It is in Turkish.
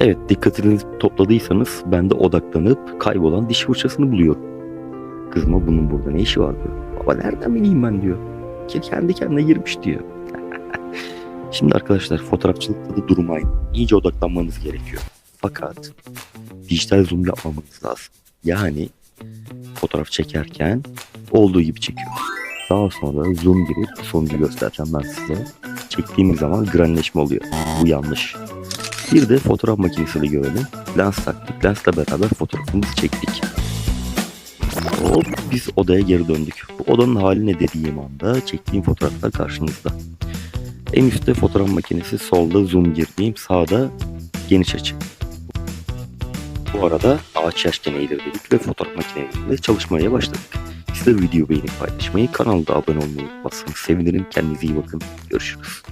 Evet dikkatinizi topladıysanız ben de odaklanıp kaybolan diş fırçasını buluyorum. Kızıma bunun burada ne işi var diyor. Baba nereden bileyim ben diyor. Ki Kendi kendine girmiş diyor. Şimdi arkadaşlar fotoğrafçılıkta da durum aynı. İyice odaklanmanız gerekiyor. Fakat dijital zoom yapmamanız lazım. Yani fotoğraf çekerken olduğu gibi çekiyor. Daha sonra zoom girip sonucu göstereceğim ben size. Çektiğimiz zaman granleşme oluyor. Bu yanlış. Bir de fotoğraf makinesiyle görelim. Lens taktık. Lensle beraber fotoğrafımızı çektik. Hop biz odaya geri döndük. Bu odanın hali ne dediğim anda çektiğim fotoğraflar karşınızda. En üstte fotoğraf makinesi, solda zoom girdiğim, sağda geniş açı. Bu arada ağaç yaşken eğilir dedik ve fotoğraf makineleriyle çalışmaya başladık. Siz de video beğenip paylaşmayı, kanalda abone olmayı unutmazsanız sevinirim. Kendinize iyi bakın. Görüşürüz.